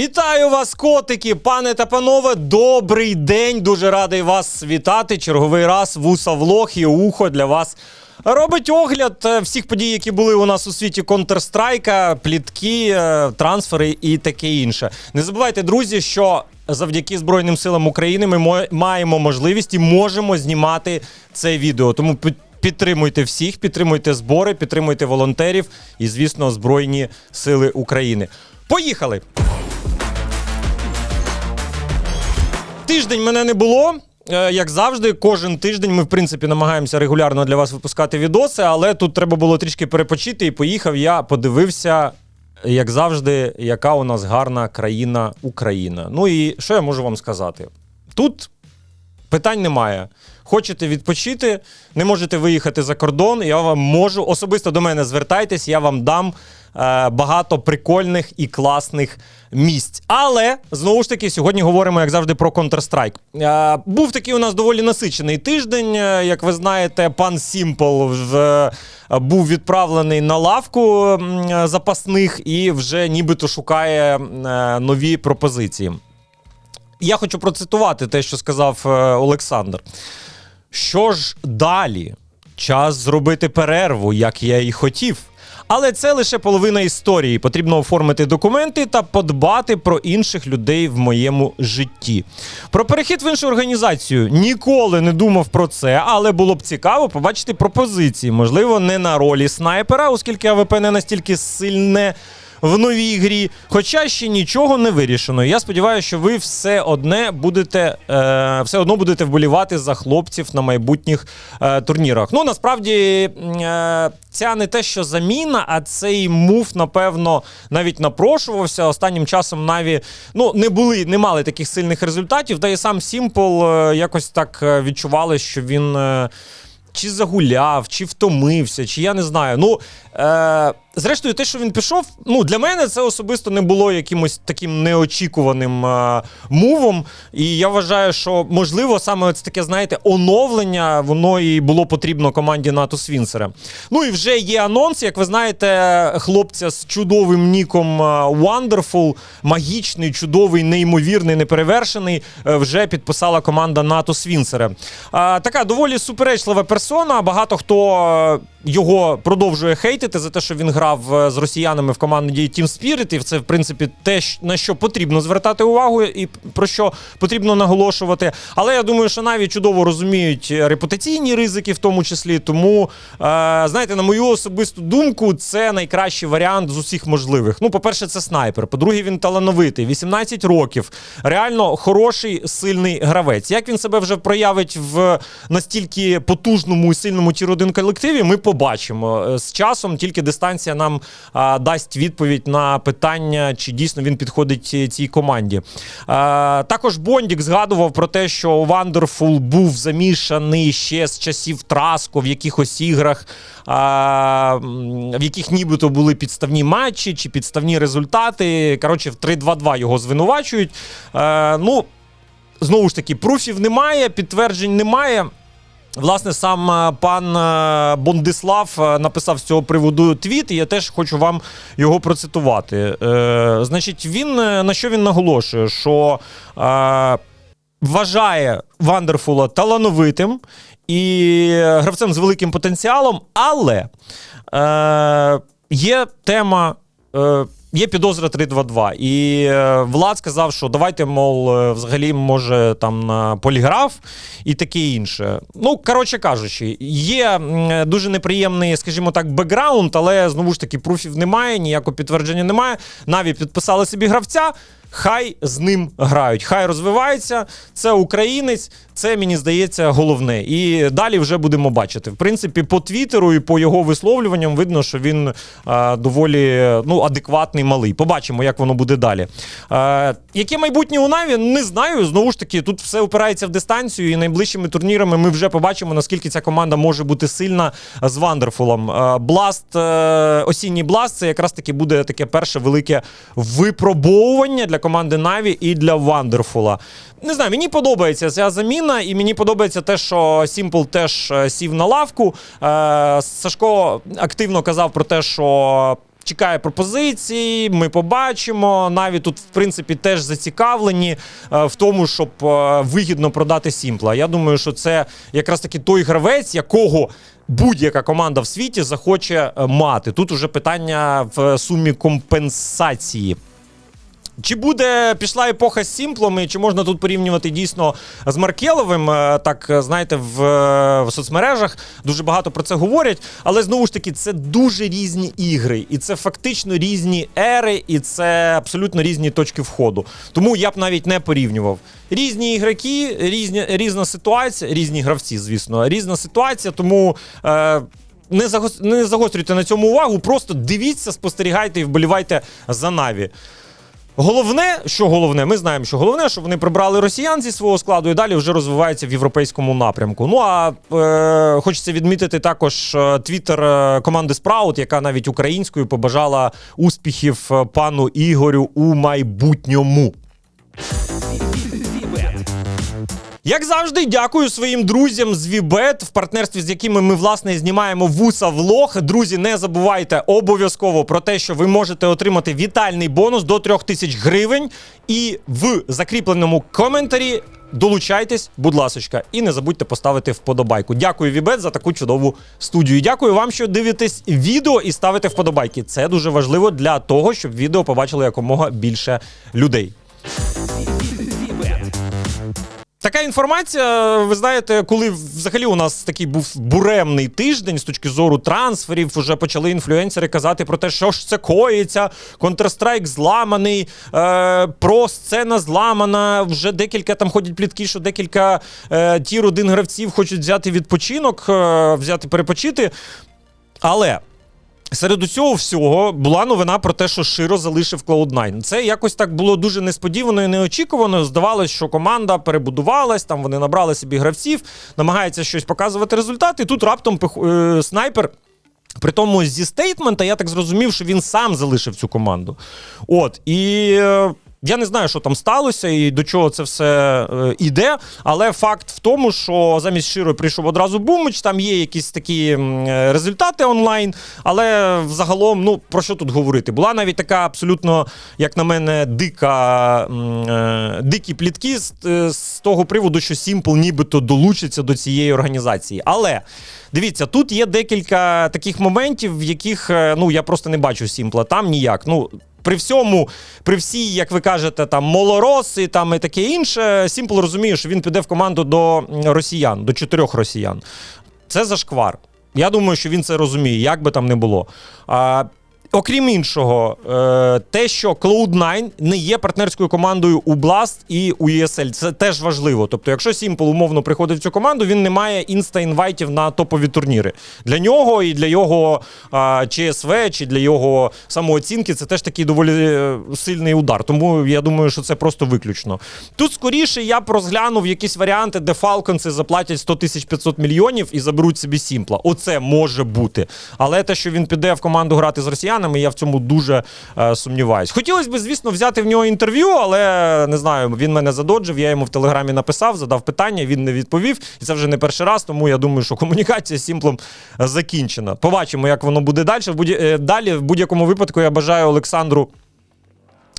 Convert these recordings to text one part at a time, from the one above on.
Вітаю вас, котики, пане та панове. Добрий день. Дуже радий вас вітати. Черговий раз вуса влог і ухо для вас. Робить огляд е, всіх подій, які були у нас у світі Counter-Strike, плітки, е, трансфери і таке інше. Не забувайте, друзі, що завдяки Збройним силам України ми маємо можливість і можемо знімати це відео. Тому підтримуйте всіх, підтримуйте збори, підтримуйте волонтерів і, звісно, Збройні Сили України. Поїхали! Тиждень мене не було. Е, Як завжди, кожен тиждень ми, в принципі, намагаємося регулярно для вас випускати відоси, але тут треба було трішки перепочити і поїхав. Я подивився, як завжди, яка у нас гарна країна Україна. Ну і що я можу вам сказати? Тут питань немає. Хочете відпочити, не можете виїхати за кордон. Я вам можу особисто до мене звертайтесь, я вам дам багато прикольних і класних місць. Але знову ж таки, сьогодні говоримо, як завжди, про Counter-Strike. Е, був такий у нас доволі насичений тиждень. Е, Як ви знаєте, пан Сімпл вже е, був відправлений на лавку запасних і вже нібито шукає е, нові пропозиції. Я хочу процитувати те, що сказав е, Олександр. Що ж далі? Час зробити перерву, як я і хотів. Але це лише половина історії. Потрібно оформити документи та подбати про інших людей в моєму житті. Про перехід в іншу організацію ніколи не думав про це, але було б цікаво побачити пропозиції. Можливо, не на ролі снайпера, оскільки АВП не настільки сильне в новій грі, хоча ще нічого не вирішено. Я сподіваюся, що ви все одне будете е, все одно будете вболівати за хлопців на майбутніх е, турнірах. Ну насправді е, ця не те, що заміна, а цей мув, напевно, навіть напрошувався. Останнім часом Наві ну не були, не мали таких сильних результатів. Та і сам Сімпл е, якось так е, відчували, що він. Е, чи загуляв, чи втомився, чи я не знаю. Ну, е, зрештою, те, що він пішов, ну, для мене це особисто не було якимось таким неочікуваним е, мувом. І я вважаю, що можливо саме це таке, знаєте, оновлення воно і було потрібно команді НАТО Свінсера. Ну і вже є анонс, як ви знаєте, хлопця з чудовим ніком е, Wonderful, магічний, чудовий, неймовірний, неперевершений, е, вже підписала команда НАТО Свінсера. Е, така доволі суперечлива персона. Багато хто його продовжує хейтити за те, що він грав е, з росіянами в команді Team Spirit, і це, в принципі, те, на що потрібно звертати увагу і про що потрібно наголошувати. Але я думаю, що навіть чудово розуміють е, репутаційні ризики, в тому числі. Тому, е, знаєте, на мою особисту думку, це найкращий варіант з усіх можливих. Ну, по-перше, це снайпер. По-друге, він талановитий, 18 років. Реально хороший, сильний гравець. Як він себе вже проявить в настільки потужному і сильному тір 1 колективі, ми побачимо. Е, З часом тільки дистанція нам а, дасть відповідь на питання, чи дійсно він підходить е, цій команді. А, також Бондік згадував про те, що Вандерфул був замішаний ще з часів Траско в якихось іграх, а, в яких нібито були підставні матчі чи підставні результати. Коротше, в 3-2-2 його звинувачують. Е, ну, знову ж таки, пруфів немає, підтверджень немає. Власне, сам е, пан е, Бондислав е, написав з цього приводу твіт, і я теж хочу вам його процитувати. Е, значить, він на що він наголошує? Що е, вважає Вандерфула талановитим і гравцем з великим потенціалом, але е, є тема. Е, Є підозра 3-2-2. І е, Влад сказав, що давайте, мов, е, взагалі, може, там на поліграф і таке інше. Ну, коротше кажучи, є дуже неприємний, скажімо так, бекграунд, але знову ж таки пруфів немає, ніякого підтвердження немає. Наві підписали собі гравця. Хай з ним грають, хай розвивається. Це українець, це мені здається головне. І далі вже будемо бачити. В принципі, по твіттеру і по його висловлюванням видно, що він е, доволі ну, адекватний малий. Побачимо, як воно буде далі. Е, яке майбутнє у Наві? Не знаю. Знову ж таки, тут все опирається в дистанцію, і найближчими турнірами ми вже побачимо, наскільки ця команда може бути сильна з Вандерфулом. Е, Бласт, е, осінній бласт це якраз таки буде таке перше велике випробовування для команди Наві і для Вандерфула. Не знаю, мені подобається ця заміна, і мені подобається те, що Сімпл теж е, сів на лавку. Е, Сашко активно казав про те, що Чекає пропозиції, ми побачимо. Наві тут, в принципі, теж зацікавлені е, в тому, щоб вигідно продати Сімпла. Я думаю, що це якраз таки той гравець, якого будь-яка команда в світі захоче мати. Тут уже питання в сумі компенсації. Чи буде пішла епоха з Сімплом, і чи можна тут порівнювати дійсно з Маркеловим? Е, Так, е, знаєте, в, е, в соцмережах дуже багато про це говорять. Але знову ж таки, це дуже різні ігри, і це фактично різні ери, і це абсолютно різні точки входу. Тому я б навіть не порівнював. Різні ігроки, різні, різна ситуація, різні гравці, звісно, різна ситуація, тому. Е, не загос- не загострюйте на цьому увагу, просто дивіться, спостерігайте і вболівайте за Наві. Головне, що головне, ми знаємо, що головне, що вони прибрали росіян зі свого складу і далі вже розвивається в європейському напрямку. Ну а е, хочеться відмітити також е, твіттер е, команди Спраут, яка навіть українською побажала успіхів е, пану Ігорю у майбутньому. Як завжди, дякую своїм друзям з Вібет, в партнерстві з якими ми власне знімаємо вуса влог. Друзі, не забувайте обов'язково про те, що ви можете отримати вітальний бонус до 3000 гривень. І в закріпленому коментарі долучайтесь, будь ласочка, і не забудьте поставити вподобайку. Дякую, Вібет, за таку чудову студію. Дякую вам, що дивитесь відео і ставите вподобайки. Це дуже важливо для того, щоб відео побачили якомога більше людей. Така інформація, ви знаєте, коли взагалі у нас такий був буремний тиждень з точки зору трансферів, вже почали інфлюенсери казати про те, що ж це коїться, Counter-Strike зламаний, е, про сцена зламана. Вже декілька там ходять плітки, що декілька е, тір один гравців хочуть взяти відпочинок, е, взяти перепочити. Але Серед усього всього була новина про те, що Широ залишив Cloud9. Це якось так було дуже несподівано і неочікувано. Здавалось, що команда перебудувалась, там вони набрали собі гравців, намагаються щось показувати результати. І тут раптом пих- е, снайпер. При тому зі стейтмента я так зрозумів, що він сам залишив цю команду. От і. Я не знаю, що там сталося і до чого це все е, іде. Але факт в тому, що замість Широ прийшов одразу Бумич, там є якісь такі е, результати онлайн. Але взагалом, ну про що тут говорити? Була навіть така абсолютно, як на мене, дика е, дикі плітки з, е, з того приводу, що Simple нібито долучиться до цієї організації. Але дивіться, тут є декілька таких моментів, в яких е, ну я просто не бачу Сімпла. Там ніяк. Ну. При всьому, при всій, як ви кажете, там молороси там і таке інше, Сімпл розуміє, що він піде в команду до росіян, до чотирьох росіян. Це зашквар. Я думаю, що він це розуміє, як би там не було. А, окрім іншого, е, те, що Cloud9 не є партнерською командою у Blast і у ESL, це теж важливо. Тобто, якщо Simple умовно приходить в цю команду, він не має інста-інвайтів на топові турніри. Для нього і для його ЧСВ, чи для його самооцінки це теж такий доволі е, сильний удар. Тому я думаю, що це просто виключно. Тут скоріше я б розглянув якісь варіанти, де Фалконси заплатять 100 тисяч 500 мільйонів і заберуть собі Сімпла. Оце може бути. Але те, що він піде в команду грати з росіянами, я в цьому дуже е, сумніваюсь. Хотілося б, звісно, взяти в нього інтерв'ю, але не знаю, він мене задоджив. Я йому в телеграмі написав, задав питання, він не відповів. І це вже не перший раз, тому я думаю, що комунікація з Сімплом е, закінчена. Побачимо, як воно буде далі. В будь- е, далі, в будь-якому випадку, я бажаю Олександру.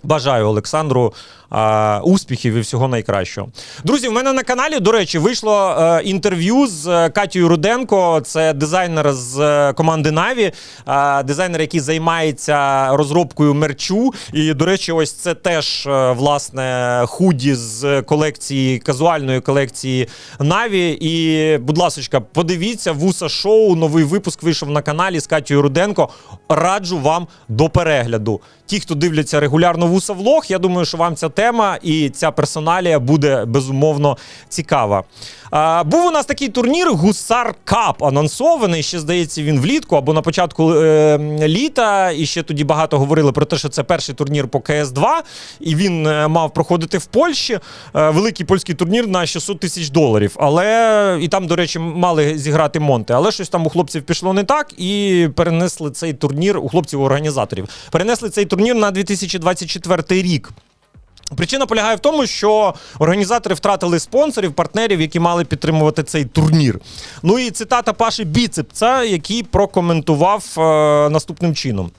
Бажаю Олександру а, успіхів і всього найкращого. Друзі, в мене на каналі, до речі, вийшло е, інтерв'ю з е, Катією Руденко. Це дизайнер з е, команди Наві, е, дизайнер, який займається розробкою мерчу. І, до речі, ось це теж е, власне худі з колекції казуальної колекції Наві. І, будь ласка, подивіться, вуса шоу. Новий випуск вийшов на каналі з Катією Руденко. Раджу вам до перегляду. Ті, хто дивляться регулярно вуса влог, я думаю, що вам ця тема і ця персоналія буде безумовно цікава. А, був у нас такий турнір Гусар Кап анонсований. Ще здається, він влітку або на початку е, літа. І ще тоді багато говорили про те, що це перший турнір по КС 2 і він е, мав проходити в Польщі. Е, великий польський турнір на 600 тисяч доларів. Але і там, до речі, мали зіграти Монте. Але щось там у хлопців пішло не так, і перенесли цей турнір у хлопців-організаторів. Перенесли цей турнір на 2024 рік. Причина полягає в тому, що організатори втратили спонсорів, партнерів, які мали підтримувати цей турнір. Ну і цитата Паші Біцепца, який прокоментував е, наступним чином.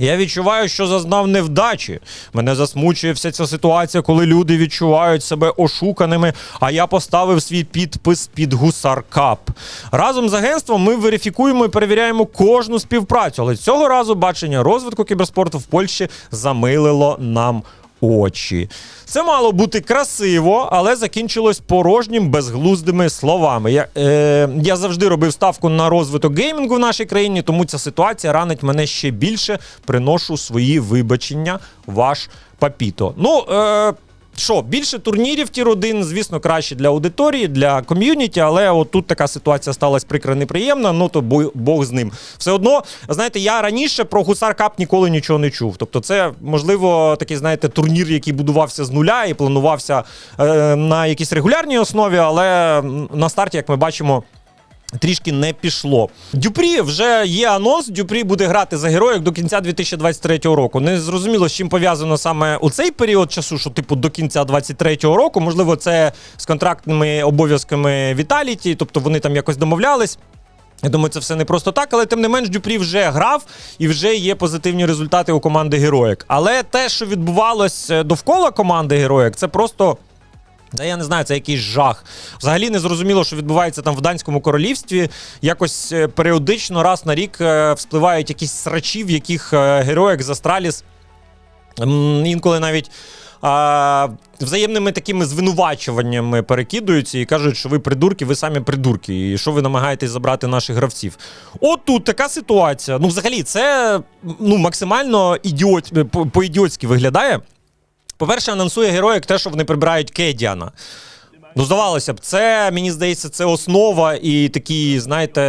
Я відчуваю, що зазнав невдачі. Мене засмучує вся ця ситуація, коли люди відчувають себе ошуканими. А я поставив свій підпис під гусаркап. Разом з агентством ми верифікуємо і перевіряємо кожну співпрацю. Але цього разу бачення розвитку кіберспорту в Польщі замилило нам очі. Це мало бути красиво, але закінчилось порожнім безглуздими словами. Я, е, я завжди робив ставку на розвиток геймінгу в нашій країні, тому ця ситуація ранить мене ще більше. Приношу свої вибачення, ваш папіто. Ну, е, що, більше турнірів тір 1, звісно, краще для аудиторії, для ком'юніті, але от тут така ситуація сталася прикра неприємна, ну то Бог з ним. Все одно, знаєте, я раніше про Гусар Кап ніколи нічого не чув. Тобто, це, можливо, такий, знаєте, турнір, який будувався з нуля і планувався е, на якійсь регулярній основі, але на старті, як ми бачимо. Трішки не пішло. Дюпрі вже є анонс. Дюпрі буде грати за героїк до кінця 2023 року. Не зрозуміло, з чим пов'язано саме у цей період часу, що типу до кінця 2023 року. Можливо, це з контрактними обов'язками Віталіті, тобто вони там якось домовлялись. Я думаю, це все не просто так, але тим не менш Дюпрі вже грав і вже є позитивні результати у команди Героїк. Але те, що відбувалось е, довкола команди Героїк, це просто. Та я не знаю, це якийсь жах. Взагалі не зрозуміло, що відбувається там в данському королівстві. Якось е, періодично раз на рік е, вспливають якісь срачі, в яких е, героїк з Астраліс інколи навіть. А, взаємними такими звинувачуваннями перекидуються і кажуть, що ви придурки, ви самі придурки, і що ви намагаєтесь забрати наших гравців. От тут така ситуація. Ну, взагалі, це ну, максимально ідіот, по-ідіотськи виглядає. По-перше, анонсує героїк те, що вони прибирають Кедіана. Ну, здавалося б, це, мені здається, це основа і такий, знаєте,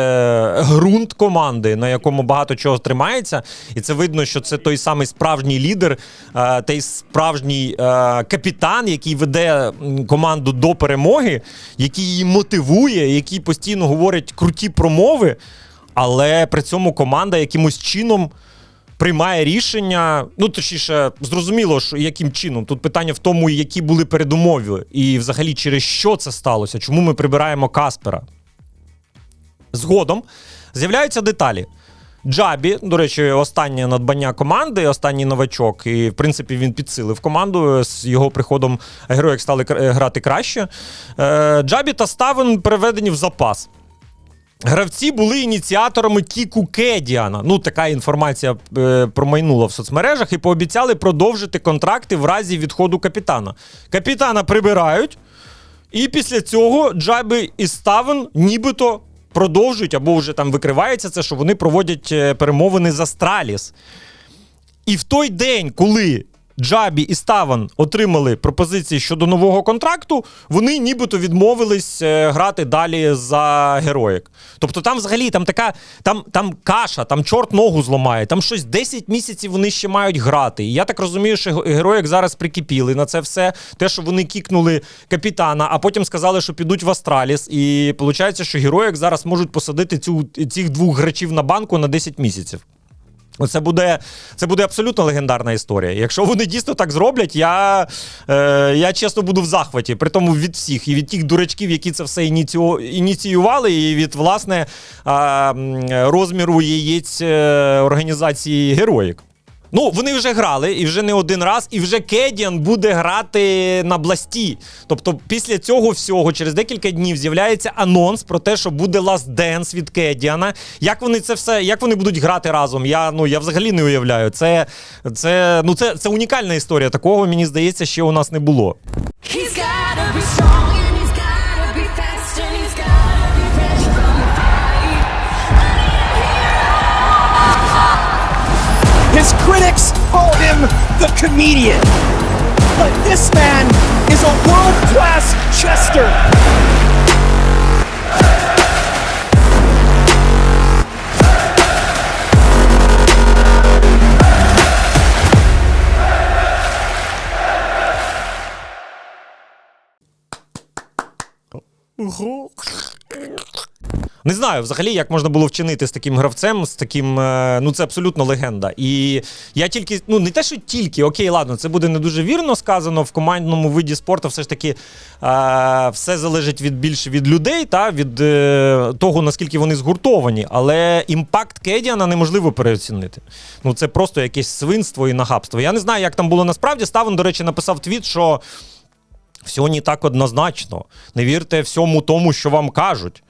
ґрунт команди, на якому багато чого тримається. І це видно, що це той самий справжній лідер, е, той справжній е, капітан, який веде команду до перемоги, який її мотивує, який постійно говорить круті промови, але при цьому команда якимось чином приймає рішення. Ну, точніше, зрозуміло, що яким чином. Тут питання в тому, які були передумови, і взагалі через що це сталося, чому ми прибираємо Каспера. Згодом з'являються деталі. Джабі, до речі, останнє надбання команди, останній новачок, і в принципі він підсилив команду. З його приходом героїк стали грати краще. Е, Джабі та Ставен переведені в запас. Гравці були ініціаторами кіку Кедіана. Ну, така інформація е, промайнула в соцмережах і пообіцяли продовжити контракти в разі відходу капітана. Капітана прибирають, і після цього Джаби і Ставен нібито продовжують або вже там викривається це, що вони проводять е, перемовини за Страліс. І в той день, коли Джабі і Ставан отримали пропозиції щодо нового контракту, вони нібито відмовились е, грати далі за героїк. Тобто там взагалі там така там, там каша, там чорт ногу зламає, там щось 10 місяців вони ще мають грати. І я так розумію, що героїк зараз прикипіли на це все. Те, що вони кікнули капітана, а потім сказали, що підуть в Астраліс. І виходить, що героїк зараз можуть посадити цю, цих двох гравців на банку на 10 місяців. Це буде, це буде абсолютно легендарна історія. Якщо вони дійсно так зроблять, я, е, я чесно буду в захваті. При тому від всіх, і від тих дурачків, які це все ініціо, ініціювали, і від власне е, розміру яєць е, організації героїк. Ну, вони вже грали і вже не один раз, і вже Кедіан буде грати на бласті. Тобто, після цього всього, через декілька днів, з'являється анонс про те, що буде Last Dance від Кедіана. Як вони це все, як вони будуть грати разом? Я ну я взагалі не уявляю. Це, це, ну, це, це унікальна історія. Такого мені здається, ще у нас не було. He's gotta be strong His critics call him the comedian. But this man is a world class chester. Не знаю взагалі, як можна було вчинити з таким гравцем, з таким. е, Ну, це абсолютно легенда. І я тільки, ну не те, що тільки, окей, ладно, це буде не дуже вірно сказано. В командному виді спорту все ж таки е, все залежить від більше від людей, та від е, того, наскільки вони згуртовані. Але імпакт Кедіана неможливо переоцінити. Ну, це просто якесь свинство і нахабство. Я не знаю, як там було насправді. Ставен, до речі, написав твіт, що. Все не так однозначно. Не вірте всьому тому, що вам кажуть.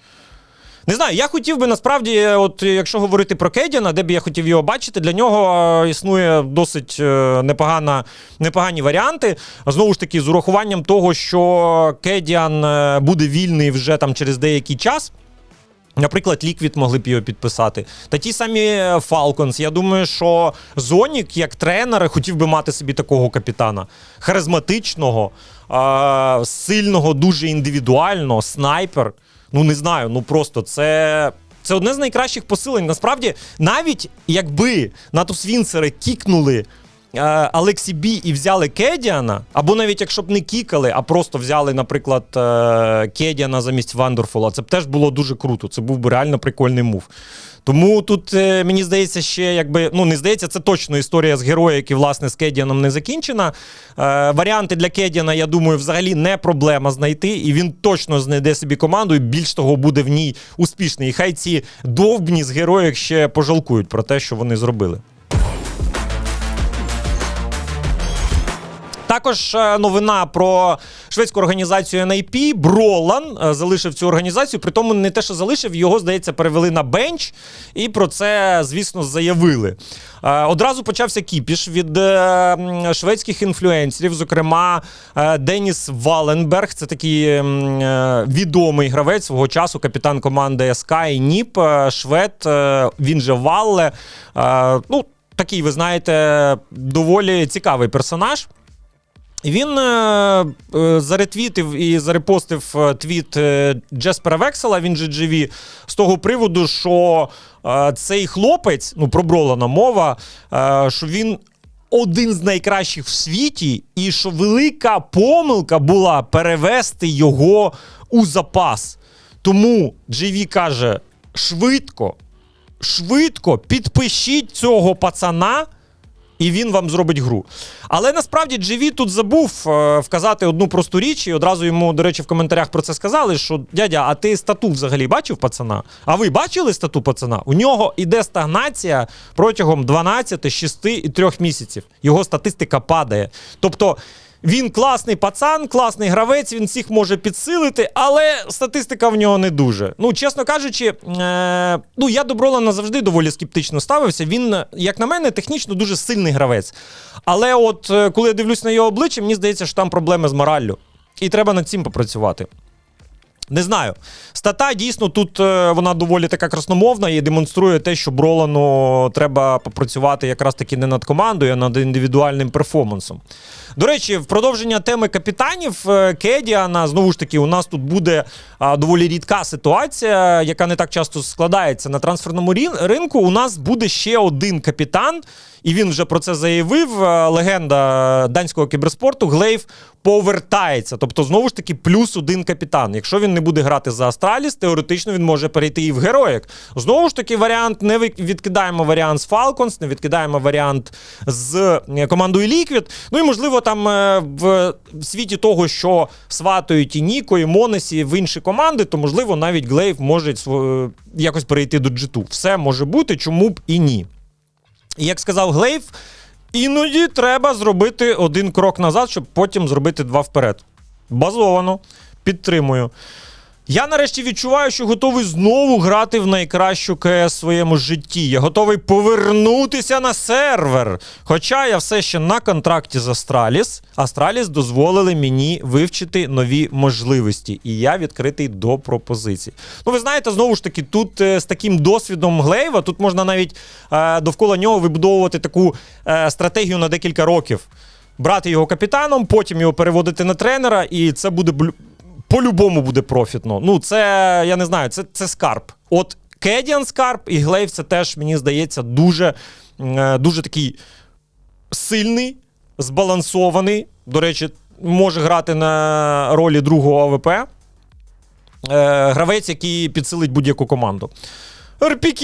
Не знаю, я хотів би насправді, от якщо говорити про Кедіана, де б я хотів його бачити, для нього е, існує досить е, непогана, непогані варіанти. Знову ж таки, з урахуванням того, що Кедіан е, буде вільний вже там через деякий час. Наприклад, Liquid могли б його підписати. Та ті самі е, Falcons. Я думаю, що Зонік, як тренер, хотів би мати собі такого капітана. Харизматичного, е- сильного, дуже індивідуального, снайпер. Ну, не знаю, ну просто це. Це одне з найкращих посилень. Насправді, навіть якби НАТО Свінцери кікнули е, Алексі Бі і взяли Кедіана, або навіть якщо б не кікали, а просто взяли, наприклад, е, Кедіана замість Вандерфула, це б теж було дуже круто. Це був би реально прикольний мув. Тому тут е, мені здається, ще якби ну не здається, це точно історія з героя, який власне з Кедіаном не закінчена. Е, варіанти для Кедіана, я думаю, взагалі не проблема знайти, і він точно знайде собі команду, і більш того буде в ній успішний. І хай ці довбні з героїв ще пожалкують про те, що вони зробили. Також е, новина про шведську організацію NIP. Бролан е, залишив цю організацію. При тому не те, що залишив, його, здається, перевели на бенч, і про це, звісно, заявили. Е, Одразу почався кіпіш від шведських інфлюенсерів, зокрема, Деніс Валенберг. Це такий відомий гравець свого часу, капітан команди СК і НІП, швед, він же Валле. Ну, такий, ви знаєте, доволі цікавий персонаж. Він е, е, заретвітив і зарепостив е, твіт е, Джеспера Вексела, він же GV, з того приводу, що е, цей хлопець, ну про Бролана мова, е, що він один з найкращих в світі, і що велика помилка була перевести його у запас. Тому GV каже: швидко, швидко підпишіть цього пацана і він вам зробить гру. Але насправді GV тут забув е, вказати одну просту річ, і одразу йому, до речі, в коментарях про це сказали: що дядя, а ти стату взагалі бачив пацана? А ви бачили стату пацана? У нього іде стагнація протягом 12, 6 і 3 місяців. Його статистика падає. Тобто. Він класний пацан, класний гравець, він всіх може підсилити, але статистика в нього не дуже. Ну, чесно кажучи, е, ну я до Бролана завжди доволі скептично ставився. Він, як на мене, технічно дуже сильний гравець. Але от е, коли я дивлюсь на його обличчя, мені здається, що там проблеми з мораллю. І треба над цим попрацювати. Не знаю. Стата дійсно тут е, вона доволі така красномовна і демонструє те, що Бролану треба попрацювати якраз таки не над командою, а над індивідуальним перформансом. До речі, в продовження теми капітанів е, Кедіана, знову ж таки, у нас тут буде доволі рідка ситуація, яка не так часто складається на трансферному ринку. У нас буде ще один капітан, і він вже про це заявив. Е, Легенда данського кіберспорту Глейв повертається. Тобто, знову ж таки, плюс один капітан. Якщо він не буде грати за Астраліс, теоретично він може перейти і в героїк. Знову ж таки, варіант не відкидаємо варіант з Falcons, не відкидаємо варіант з е, командою Liquid. Ну і можливо, там е, в світі того, що сватають і Ніко, і Монесі в інші команди, то можливо навіть Глейв може якось перейти до G2. Все може бути, чому б і ні. І як сказав Глейв, іноді треба зробити один крок назад, щоб потім зробити два вперед. Базовано. Підтримую. Я нарешті відчуваю, що готовий знову грати в найкращу КС в своєму житті. Я готовий повернутися на сервер. Хоча я все ще на контракті з Астраліс. Астраліс дозволили мені вивчити нові можливості, і я відкритий до пропозицій. Ну, ви знаєте, знову ж таки, тут е, з таким досвідом Глейва, тут можна навіть е, довкола нього вибудовувати таку е, стратегію на декілька років. Брати його капітаном, потім його переводити на тренера, і це буде блю- по-любому буде профітно. Ну, це я не знаю, це, це скарб. От Кедіан скарб і Глейв це теж, мені здається, дуже, е, дуже такий сильний, збалансований. До речі, може грати на ролі другого АВП. е, гравець, який підсилить будь-яку команду. РПК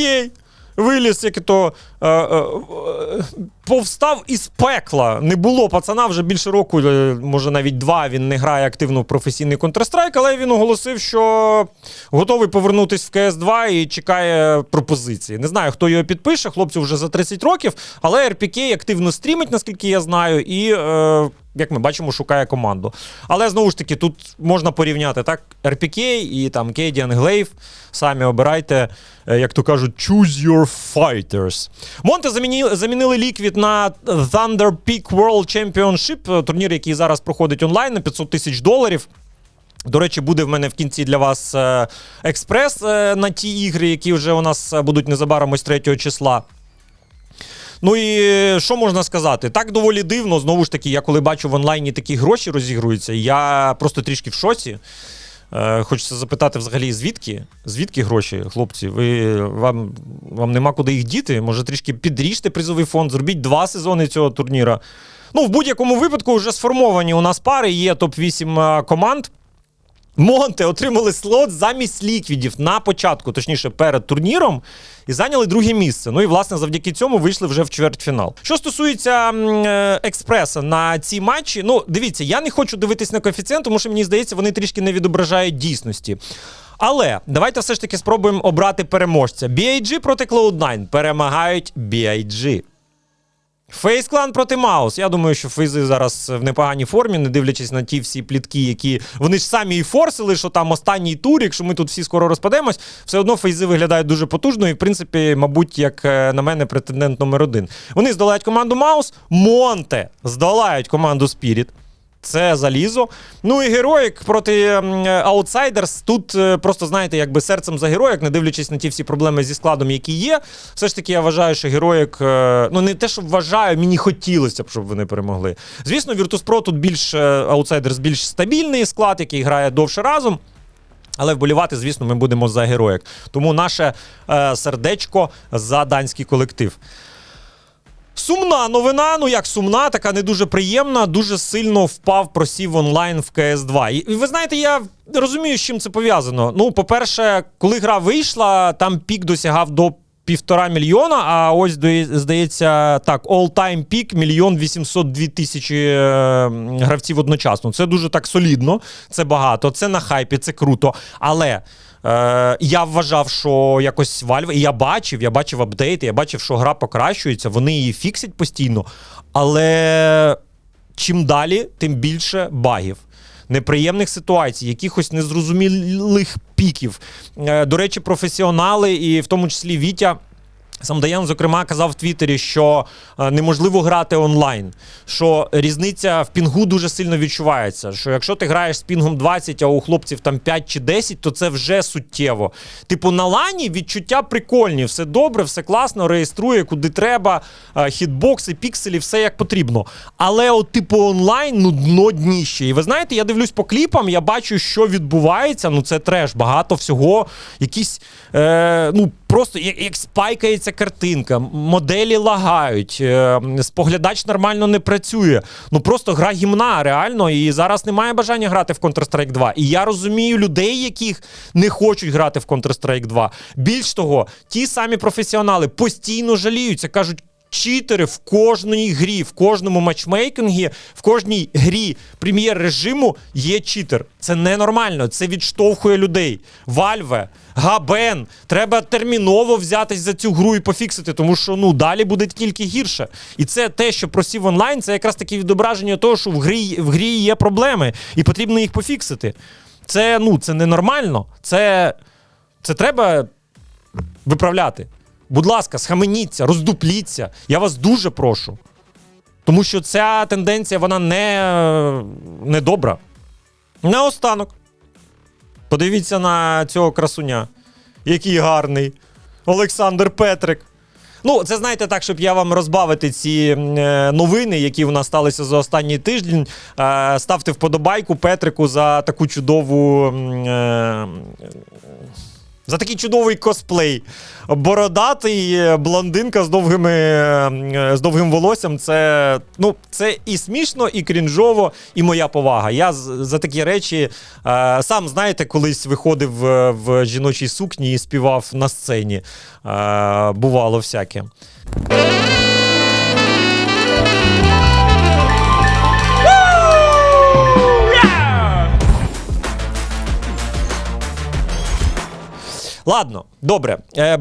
виліз, як і то е, е, е, повстав із пекла. Не було пацана вже більше року, е, може навіть два. Він не грає активно в професійний Counter-Strike, але він оголосив, що готовий повернутись в cs 2 і чекає пропозиції. Не знаю, хто його підпише. Хлопцю вже за 30 років, але РПК активно стрімить, наскільки я знаю, і. Е, як ми бачимо, шукає команду. Але знову ж таки, тут можна порівняти так: RPK і там Cadian Glaive. Самі обирайте, е, як то кажуть, choose your fighters. Монте заміні, замінили ліквід на Thunder Peak World Championship, е, турнір, який зараз проходить онлайн на 500 тисяч доларів. До речі, буде в мене в кінці для вас е, експрес на ті ігри, які вже у нас будуть незабаром ось 3 числа. Ну і е, що можна сказати? Так доволі дивно. Знову ж таки, я коли бачу в онлайні такі гроші розігруються, я просто трішки в шоці. Е, хочеться запитати взагалі, звідки? Звідки гроші, хлопці? Ви, вам, вам нема куди їх діти? Може, трішки підріжте призовий фонд, зробіть два сезони цього турніра. Ну, в будь-якому випадку вже сформовані у нас пари, є топ-8 команд. Монте отримали слот замість ліквідів на початку, точніше, перед турніром, і зайняли друге місце. Ну і власне завдяки цьому вийшли вже в чвертьфінал. Що стосується е, експреса на ці матчі, ну дивіться, я не хочу дивитись на коефіцієнт, тому що мені здається, вони трішки не відображають дійсності. Але давайте все ж таки спробуємо обрати переможця. BIG проти Cloud9 перемагають BIG. Фейс клан проти Маус. Я думаю, що фейзи зараз в непоганій формі, не дивлячись на ті всі плітки, які вони ж самі і форсили, що там останній тур, якщо ми тут всі скоро розпадемось, все одно фейзи виглядають дуже потужно і, в принципі, мабуть, як е, на мене, претендент номер один. Вони здолають команду Маус, Монте здолають команду Spirit. Це залізо. Ну і героїк проти аутсайдерс. Тут е, просто знаєте, якби серцем за героїк, не дивлячись на ті всі проблеми зі складом, які є. Все ж таки, я вважаю, що героїк. е, Ну не те, що вважаю, мені хотілося б, щоб вони перемогли. Звісно, Virtus.pro тут більш е, аутсайдерс більш стабільний склад, який грає довше разом. Але вболівати, звісно, ми будемо за героїк. Тому наше е, сердечко за данський колектив. Сумна новина, ну як сумна, така не дуже приємна. Дуже сильно впав просів онлайн в cs 2 І ви знаєте, я розумію, з чим це пов'язано. Ну, по-перше, коли гра вийшла, там пік досягав до півтора мільйона, а ось здається, так, all-time пік мільйон вісімсот дві тисячі е, гравців одночасно. Це дуже так солідно, це багато, це на хайпі, це круто. Але. Е, я вважав, що якось Valve, і я бачив, я бачив апдейти, я бачив, що гра покращується, вони її фіксять постійно. Але чим далі, тим більше багів. Неприємних ситуацій, якихось незрозумілих піків. Е, До речі, професіонали, і в тому числі Вітя. Самдаян, зокрема, казав в Твіттері, що е, неможливо грати онлайн, що різниця в пінгу дуже сильно відчувається. Що якщо ти граєш з пінгом 20, а у хлопців там 5 чи 10, то це вже суттєво. Типу, на лані відчуття прикольні, все добре, все класно, реєструє куди треба, е, хітбокси, пікселі, все як потрібно. Але, от, типу, онлайн, ну дно дніще. І ви знаєте, я дивлюсь по кліпам, я бачу, що відбувається. Ну, це треш, багато всього, якісь, е, ну, просто як, як спайкається картинка, моделі лагають, е, споглядач нормально не працює. Ну просто гра гімна, реально, і зараз немає бажання грати в Counter-Strike 2. І я розумію людей, яких не хочуть грати в Counter-Strike 2. Більш того, ті самі професіонали постійно жаліються, кажуть. Читери в кожній грі, в кожному матчмейкінгі, в кожній грі прем'єр-режиму є читер. Це ненормально, це відштовхує людей. Вальве, Габен, треба терміново взятись за цю гру і пофіксити, тому що ну далі буде тільки гірше. І це те, що просів онлайн, це якраз таке відображення того, що в грі, в грі є проблеми, і потрібно їх пофіксити. Це ну це ненормально. Це, це треба виправляти. Будь ласка, схаменіться, роздупліться. Я вас дуже прошу. Тому що ця тенденція, вона не, не добра. Наостанок. Подивіться на цього красуня. Який гарний. Олександр Петрик. Ну, це знаєте так, щоб я вам розбавити ці е, новини, які в нас сталися за останній тиждень. Е, ставте вподобайку Петрику за таку чудову. Е, За такий чудовий косплей. Бородатий е, блондинка з довгими е, з довгим волоссям. Це ну це і смішно, і крінжово, і моя повага. Я за такі речі е, сам знаєте, колись виходив в жіночій сукні і співав на сцені. Бувало всяке. Ладно, добре. Е,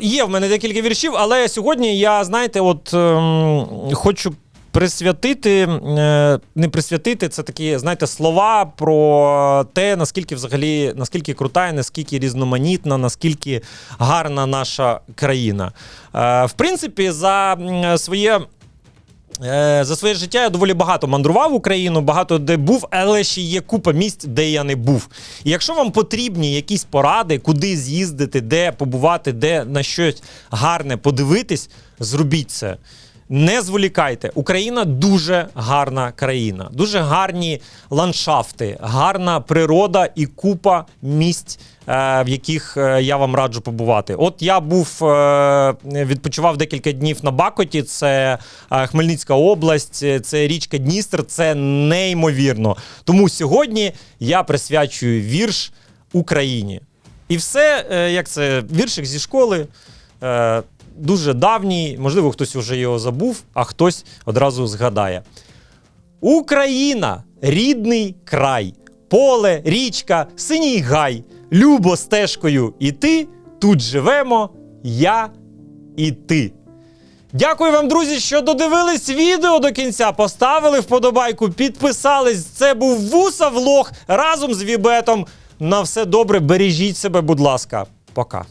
є в мене декілька віршів, але сьогодні я, знаєте, от ем, хочу присвятити, е, не присвятити, це такі, знаєте, слова про те, наскільки взагалі, наскільки крута, наскільки різноманітна, наскільки гарна наша країна. Е, в принципі, за своє. Е, За своє життя я доволі багато мандрував Україну, багато де був, але ще є купа місць, де я не був. І якщо вам потрібні якісь поради, куди з'їздити, де побувати, де на щось гарне подивитись, зробіть це. Не зволікайте. Україна дуже гарна країна, дуже гарні ландшафти, гарна природа і купа місць, е, в яких е, я вам раджу побувати. От я був е, відпочивав декілька днів на Бакоті. Це Хмельницька область, це річка Дністр. Це неймовірно. Тому сьогодні я присвячую вірш Україні. І все, як це, віршик зі школи. Дуже давній, можливо, хтось вже його забув, а хтось одразу згадає. Україна рідний край, поле, річка, синій гай, любо стежкою іти, тут живемо, я і ти. Дякую вам, друзі, що додивились відео до кінця. Поставили вподобайку, підписались. Це був Вуса Влог разом з Вібетом. На все добре, бережіть себе, будь ласка. Пока.